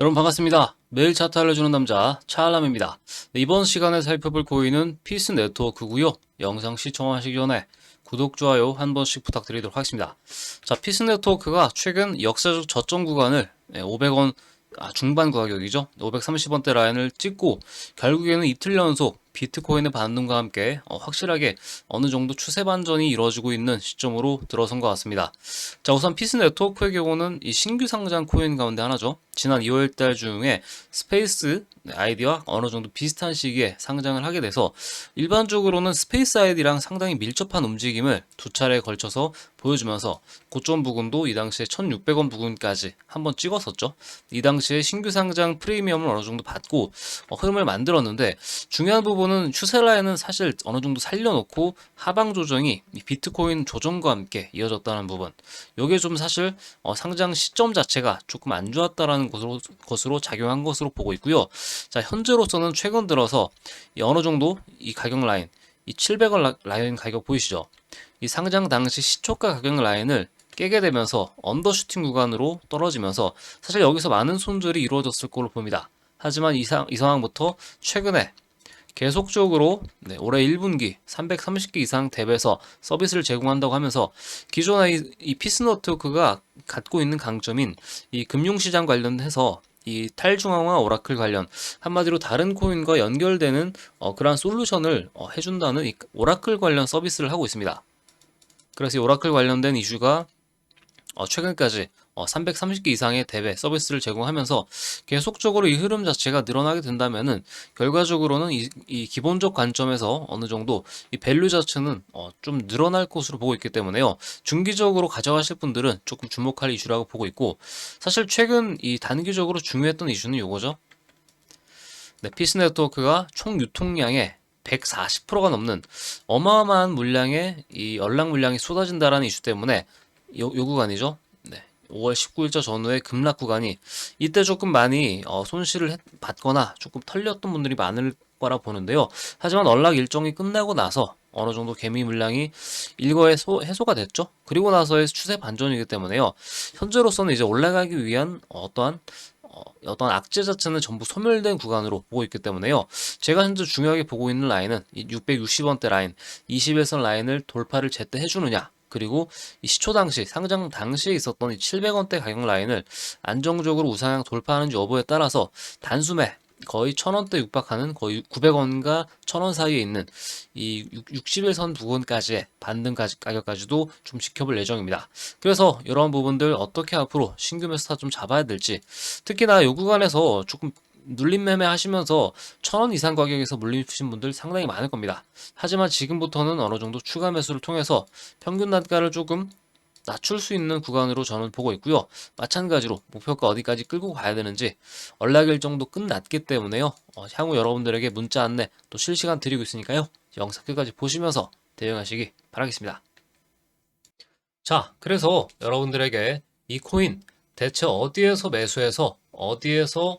여러분 반갑습니다. 매일 차트 알려주는 남자 차알람입니다. 네, 이번 시간에 살펴볼 코인은 피스 네트워크고요. 영상 시청하시기 전에 구독, 좋아요 한 번씩 부탁드리도록 하겠습니다. 자, 피스 네트워크가 최근 역사적 저점 구간을 500원 중반 가격이죠. 530원대 라인을 찍고 결국에는 이틀 연속 비트코인의 반등과 함께 어, 확실하게 어느 정도 추세 반전이 이루어지고 있는 시점으로 들어선 것 같습니다. 자, 우선 피스 네트워크의 경우는 이 신규 상장 코인 가운데 하나죠. 지난 2월 달 중에 스페이스 아이디와 어느 정도 비슷한 시기에 상장을 하게 돼서 일반적으로는 스페이스 아이디랑 상당히 밀접한 움직임을 두 차례에 걸쳐서 보여주면서 고점 부근도 이 당시에 1600원 부근까지 한번 찍었었죠. 이 당시에 신규 상장 프리미엄을 어느 정도 받고 어, 흐름을 만들었는데 중요한 부분 은 추세 라인은 사실 어느 정도 살려놓고 하방 조정이 이 비트코인 조정과 함께 이어졌다는 부분. 이게 좀 사실 어, 상장 시점 자체가 조금 안 좋았다라는 것으로, 것으로 작용한 것으로 보고 있고요. 자, 현재로서는 최근 들어서 이 어느 정도 이 가격 라인, 이 700원 라인 가격 보이시죠? 이 상장 당시 시초가 가격 라인을 깨게 되면서 언더슈팅 구간으로 떨어지면서 사실 여기서 많은 손절이 이루어졌을 걸로 봅니다. 하지만 이, 상, 이 상황부터 최근에 계속적으로 네, 올해 1분기 330개 이상 탭에서 서비스를 제공한다고 하면서 기존의 이, 이 피스너트워크가 갖고 있는 강점인 이 금융시장 관련해서 이 탈중앙화 오라클 관련 한마디로 다른 코인과 연결되는 어, 그러한 솔루션을 어, 해준다는 이 오라클 관련 서비스를 하고 있습니다. 그래서 이 오라클 관련된 이슈가 어, 최근까지 어, 330개 이상의 대회 서비스를 제공하면서 계속적으로 이 흐름 자체가 늘어나게 된다면은 결과적으로는 이, 이 기본적 관점에서 어느 정도 이 밸류 자체는 어, 좀 늘어날 것으로 보고 있기 때문에요. 중기적으로 가져가실 분들은 조금 주목할 이슈라고 보고 있고 사실 최근 이 단기적으로 중요했던 이슈는 이거죠. 네, 피스 네트워크가 총 유통량의 140%가 넘는 어마어마한 물량의 이 연락 물량이 쏟아진다라는 이슈 때문에 요, 요 구간이죠. 네. 5월 19일자 전후의 급락 구간이 이때 조금 많이 어, 손실을 했, 받거나 조금 털렸던 분들이 많을 거라 보는데요. 하지만 연락 일정이 끝나고 나서 어느 정도 개미 물량이 일거에 소, 해소가 됐죠. 그리고 나서의 추세 반전이기 때문에요. 현재로서는 이제 올라가기 위한 어떠한 어, 어떤 악재 자체는 전부 소멸된 구간으로 보고 있기 때문에요. 제가 현재 중요하게 보고 있는 라인은 이 660원대 라인, 21선 라인을 돌파를 제때 해주느냐, 그리고 이 시초 당시 상장 당시에 있었던 이 700원대 가격 라인을 안정적으로 우상향 돌파하는지 여부에 따라서 단숨에 거의 1000원대 육박하는 거의 900원과 1000원 사이에 있는 이 61선 부근까지의 반등 가격까지도 좀 지켜볼 예정입니다. 그래서 이런 부분들 어떻게 앞으로 신규 매수타 좀 잡아야 될지 특히나 이 구간에서 조금 눌림 매매 하시면서 천 원 이상 가격에서 물리신 분들 상당히 많을 겁니다. 하지만 지금부터는 어느 정도 추가 매수를 통해서 평균 단가를 조금 낮출 수 있는 구간으로 저는 보고 있고요. 마찬가지로 목표가 어디까지 끌고 가야 되는지 연락 일정도 끝났기 때문에요. 어, 향후 여러분들에게 문자 안내 또 실시간 드리고 있으니까요. 영상 끝까지 보시면서 대응하시기 바라겠습니다. 자, 그래서 여러분들에게 이 코인 대체 어디에서 매수해서 어디에서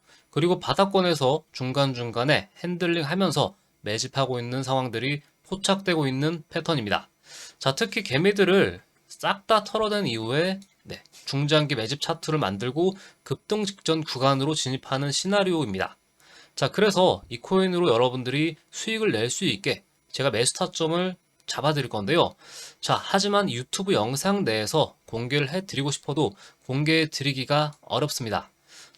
그리고 바닥권에서 중간중간에 핸들링 하면서 매집하고 있는 상황들이 포착되고 있는 패턴입니다. 자, 특히 개미들을 싹 다 털어낸 이후에 네, 중장기 매집 차트를 만들고 급등 직전 구간으로 진입하는 시나리오입니다. 자, 그래서 이 코인으로 여러분들이 수익을 낼 수 있게 제가 매수 타점을 잡아드릴 건데요. 자, 하지만 유튜브 영상 내에서 공개를 해드리고 싶어도 공개해드리기가 어렵습니다.